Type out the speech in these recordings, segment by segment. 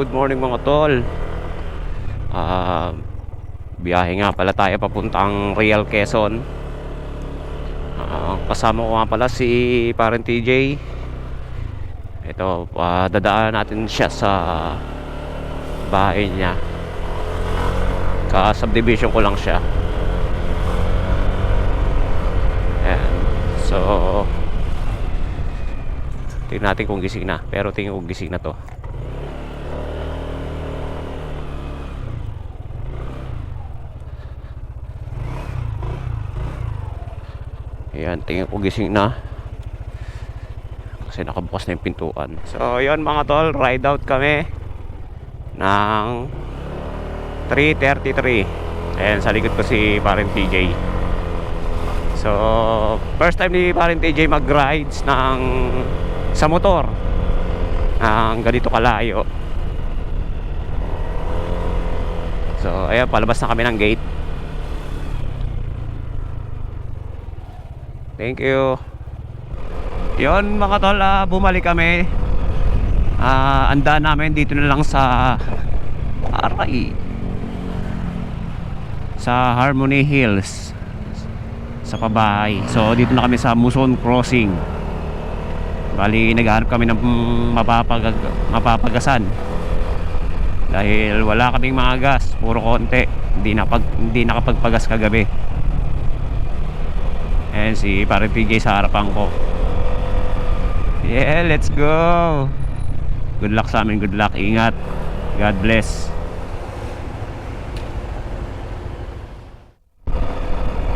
Good morning mga tol. Ah, biyahe nga pala tayo papuntang Real Quezon. Ah, kasama ko nga pala si Parent TJ. Ito, uh, dadaan natin siya sa bahay niya. Ka-subdivision ko lang siya. Ayan. So, tingnan natin kung gising na. Pero tingin ko gising na to. Ayan, tingin ko gising na. Kasi nakabukas na yung pintuan. So, yun mga tol, ride out kami ng 3.33. Ayan, sa likod ko si Parent TJ. So, first time ni Parent TJ mag-rides ng sa motor ng ganito kalayo. So, ayan, palabas na kami ng gate. Thank you. Yon mga tol, ah, bumalik kami. Ah, anda namin dito na lang sa Aray. Sa Harmony Hills. Sa pabahay. So dito na kami sa Muson Crossing. Bali naghahanap kami ng mapapag mapapagasan. Dahil wala kaming mga gas, puro konti. Hindi na pag hindi nakapagpagas kagabi. Ayan si Pare sa harapan ko. Yeah, let's go. Good luck sa amin, good luck. Ingat. God bless.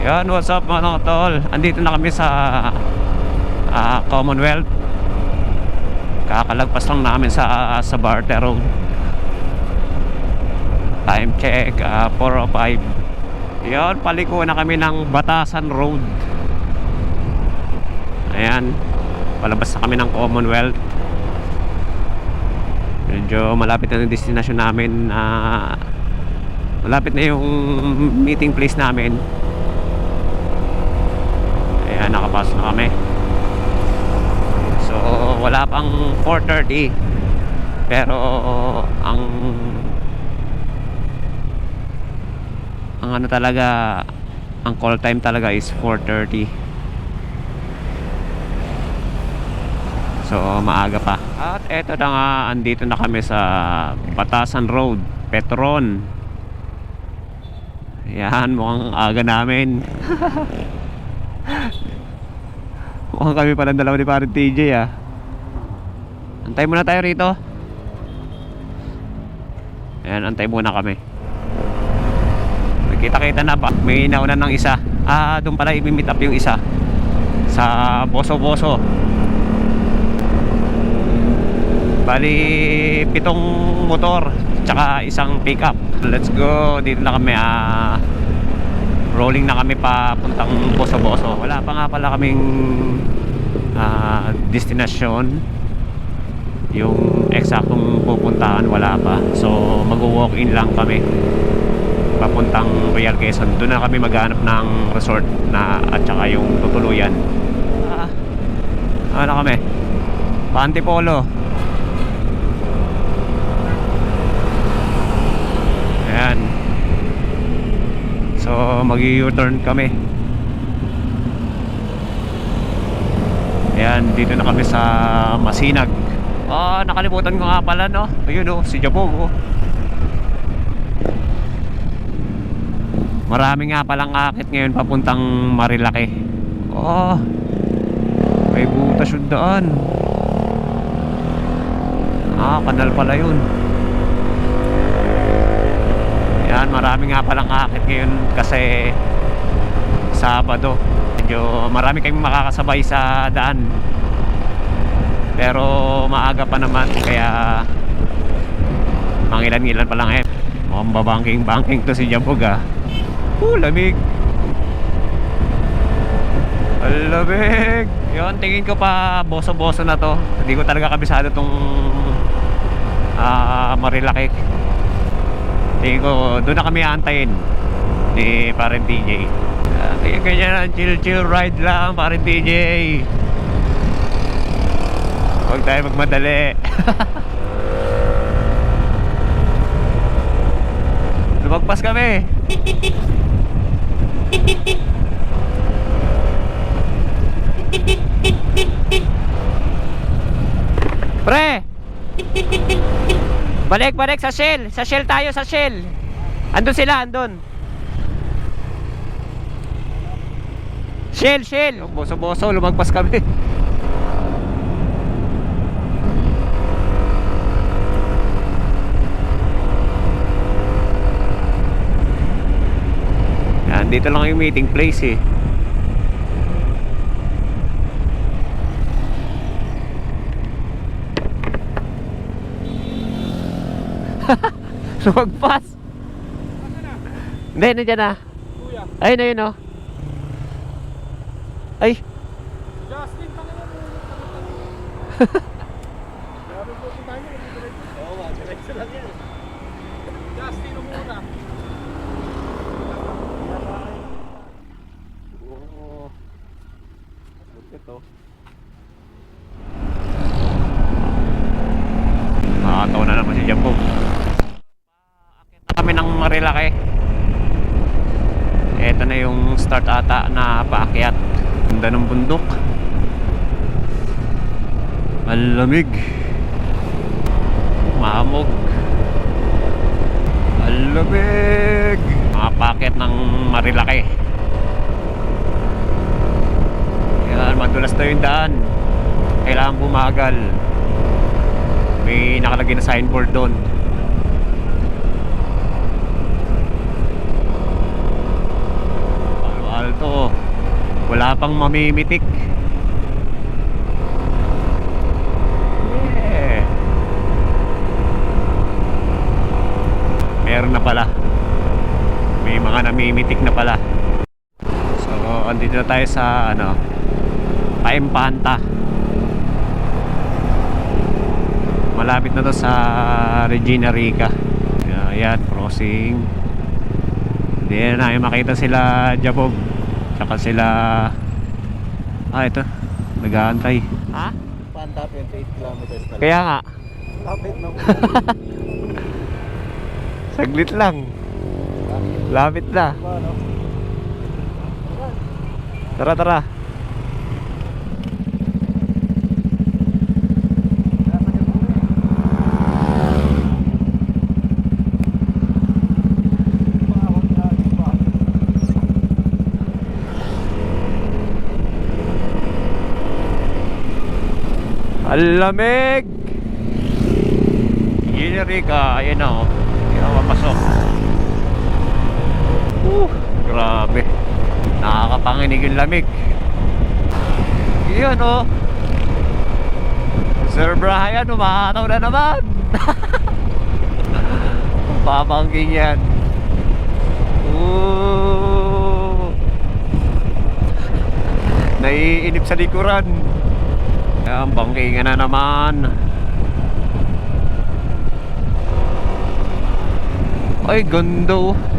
Yan, what's up mga tol? Andito na kami sa ah, Commonwealth. Kakalagpas lang namin sa sa Barter Road. Time check, ah, 4.05. Yan, paliko na kami ng Batasan Road. Ayan, palabas na kami ng Commonwealth. Medyo malapit na yung destination namin na malapit na yung meeting place namin. Ayan, nakapasok na kami. So, wala pang 4.30. Pero, ang ang ano talaga ang call time talaga is 4.30 So maaga pa At eto na nga Andito na kami sa Batasan Road Petron Yan mukhang aga namin Mukhang kami palang dalawa ni parang TJ ah Antay muna tayo rito Ayan antay muna kami Kita-kita na ba? May nauna ng isa. Ah, doon pala i-meet up yung isa. Sa Boso-Boso. Bali, pitong motor. Tsaka isang pickup. Let's go. Dito na kami. Ah, rolling na kami papuntang Boso-Boso. Wala pa nga pala kaming ah, destinasyon. Yung eksaktong pupuntahan, wala pa. So, mag-walk-in lang kami papuntang Real Quezon. Doon na kami maghanap ng resort na at saka yung tutuluyan. Ah, ano kami? Pantipolo. Ayan. So, mag-u-turn kami. Ayan, dito na kami sa Masinag. Ah, nakalimutan ko nga pala, no? Ayun, oh, si Jabog, oh. Marami nga palang akit ngayon papuntang Marilaki. Oh, may butas yung daan. Ah, kanal pala yun. Yan, marami nga palang akit ngayon kasi Sabado. Medyo marami kayong makakasabay sa daan. Pero maaga pa naman kaya mangilan-ngilan pa lang eh. Mukhang babangking-bangking to si Jabog ah. Oh, lamig. Lamig. Yun, tingin ko pa boso-boso na to. Hindi ko talaga kabisado tong ah Marilaki. Hindi ko, doon na kami antayin ni parang DJ. Uh, ah, kaya ganyan lang, chill chill ride lang parang DJ. Huwag tayo magmadali. Lumagpas kami. Pre! Balik, balik sa Shell. Sa Shell tayo, sa Shell. Andun sila, andun. Shell, Shell. Boso-boso, lumagpas kami. Yan, dito lang yung meeting place eh. Lumagpas. Hindi, nandiyan na. Kuya, Ayun, ayun oh. Ay, Justin, tangin mo. Grabe po si tayo. Oo, nga, diretso lang yan. Justin, umuna. Oo. Ito. Nakakatawa na naman si Jambo. Akit na Marilaki. Ito na yung start ata na paakyat. Ganda ng bundok. Malamig. Mahamog. Malamig. Mga paakyat ng Marilaki. Yan, madulas na yung daan. Kailangan bumagal. May nakalagay na signboard doon. Wala pang mamimitik. Yeah. Meron na pala. May mga namimitik na pala. So, andito na tayo sa ano, Paimpanta. Malapit na to sa Regina Rica. Ayan, crossing. Hindi na makita sila Jabog. Tsaka sila Ah, ito. Nag-aantay. Ha? Panta, 28 kilometers na Kaya nga, Lapit na saglit lang. Lapit na. Ano? Tara, tara. Ang lamig! Yenerica, ayan na oh. Ako mapasok. Uh, grabe. Nakakapanginig yung lamig. Yun oh. Sir Brian, umataw na naman. Papangking yan. Ooh. Naiinip sa likuran. Yan, bangkingan na naman. Ay, ganda oh.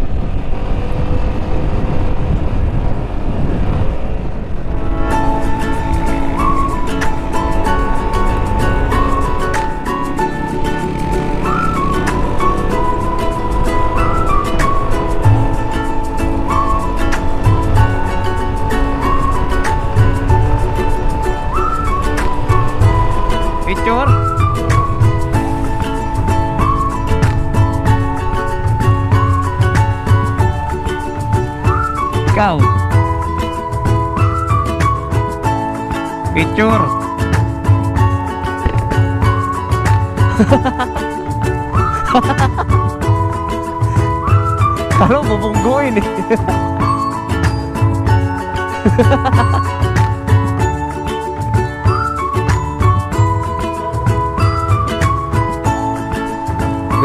Kalo bubungguin eh.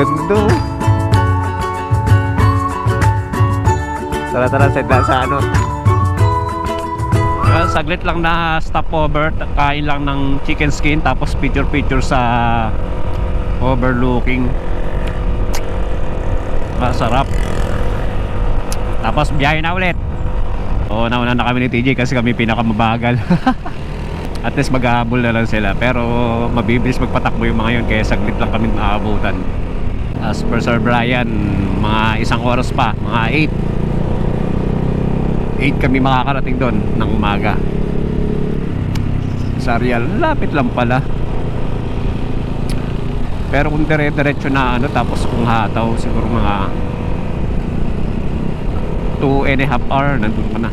Ganda. oh. Tara tara set sa ano. Well, saglit lang na stopover, kain lang ng chicken skin tapos picture picture sa overlooking. Masarap. Tapos biyahe na ulit. Oo, nauna na kami ni TJ kasi kami pinakamabagal. At least maghahabol na lang sila. Pero mabibilis magpatakbo yung mga yun kaya saglit lang kami maabutan. As per Sir Brian, mga isang oras pa, mga 8. 8 kami makakarating doon ng umaga. Sa Real, lapit lang pala. Pero kung dire-diretso na ano, tapos kung hataw, siguro mga 2 and a half hour, nandun ka na.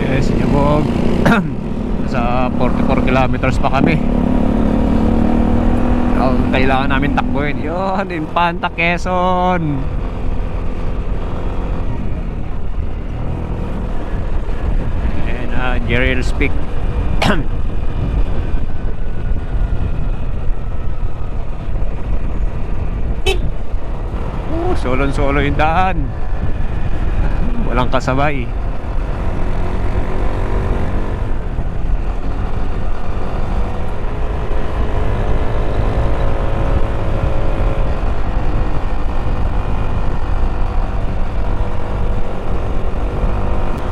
Yes, Yabog. Sa 44 kilometers pa kami. Ang kailangan namin takbuhin. Yun, Infanta Quezon. And uh, Jerry speak. Oh, solo-solo yung daan. Walang kasabay.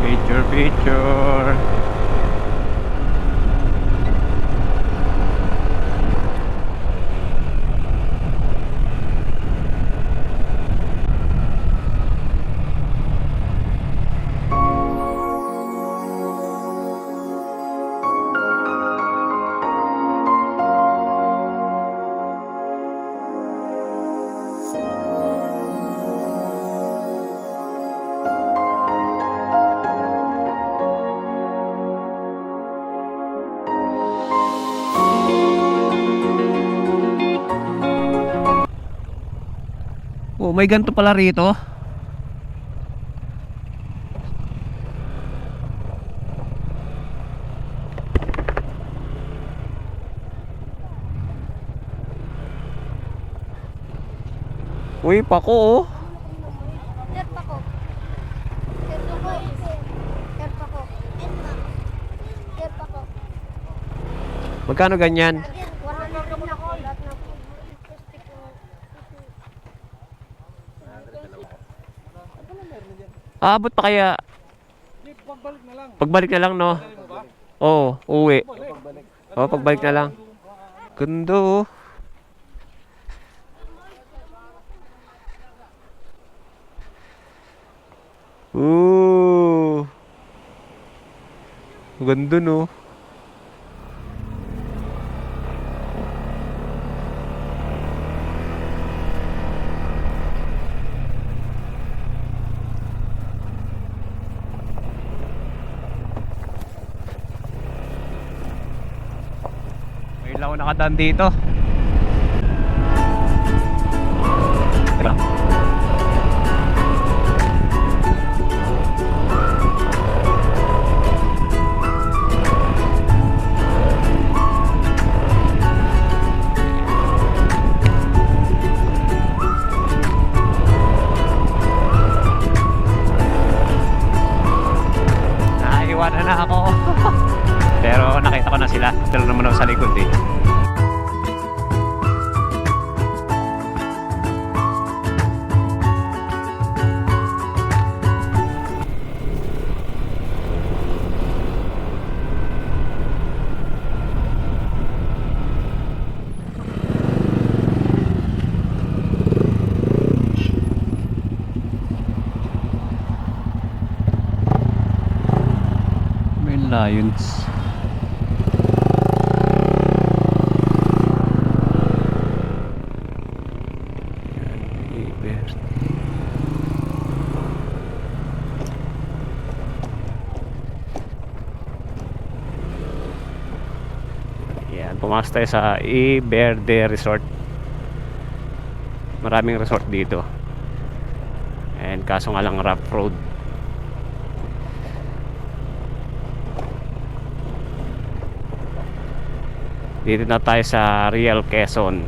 Picture, picture. May ganito pala rito. Uy, pako oh. Sir Paco. Sir Paco. Sir Paco. Sir Paco. Magkano ganyan? Wala na rin ako. Lahat na po. Plastic ko. Aabot pa kaya pagbalik na lang. pagbalik na lang no? Oo, uwi. Oo, pagbalik na lang. Ganda oh. Ooh. Ganda no. Nakadaan dito. Lions. Yan, Iber. Yan, pumasok tayo sa Iberde Resort. Maraming resort dito. And kaso nga lang rough road. Dito na tayo sa Real Quezon.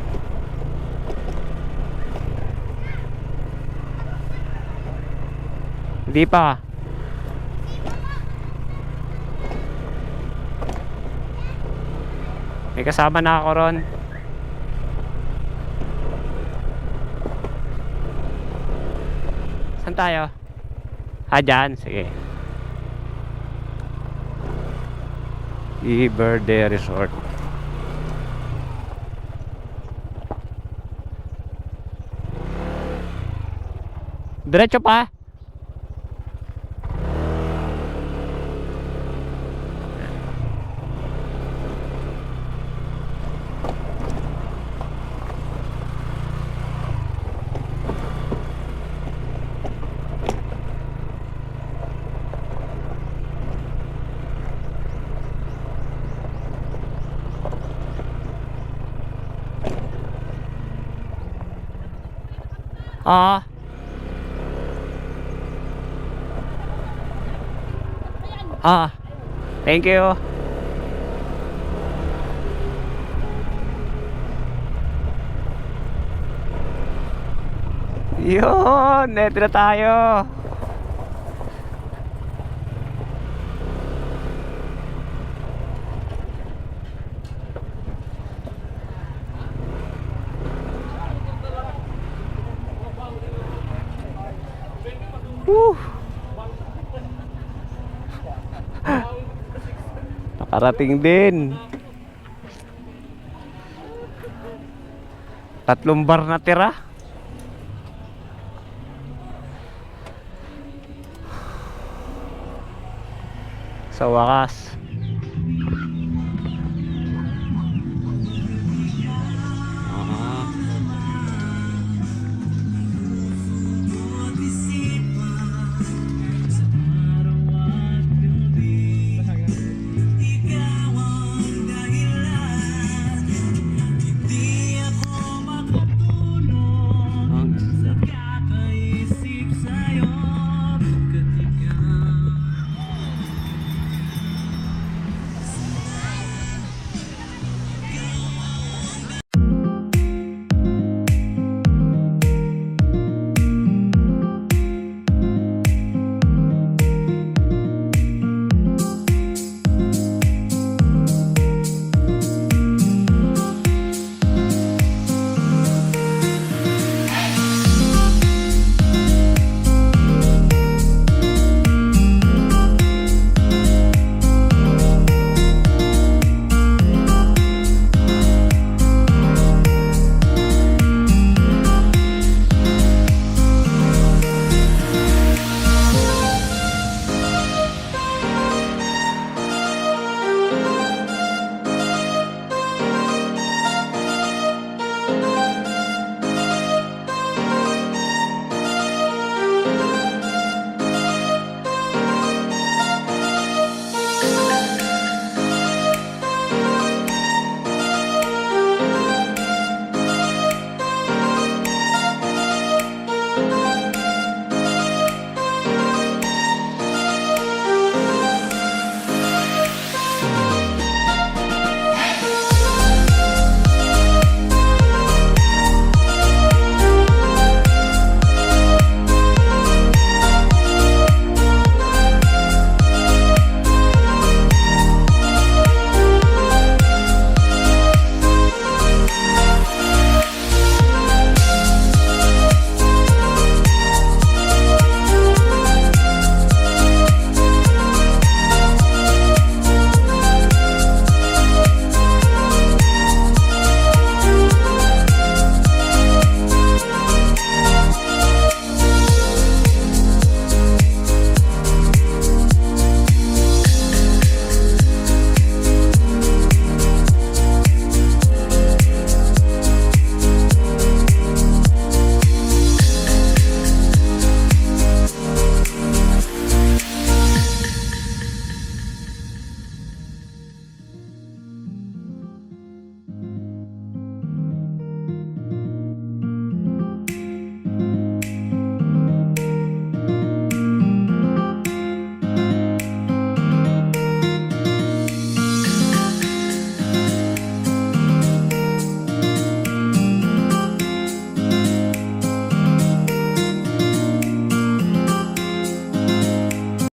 Hindi pa. May kasama na ako ron. Saan tayo? Ah, dyan. Sige. Iberde Resort. Diretso pa. Ah. Ah. Thank you. Yun, eto na tayo. Nakarating din. Tatlong bar na tira. Sa wakas.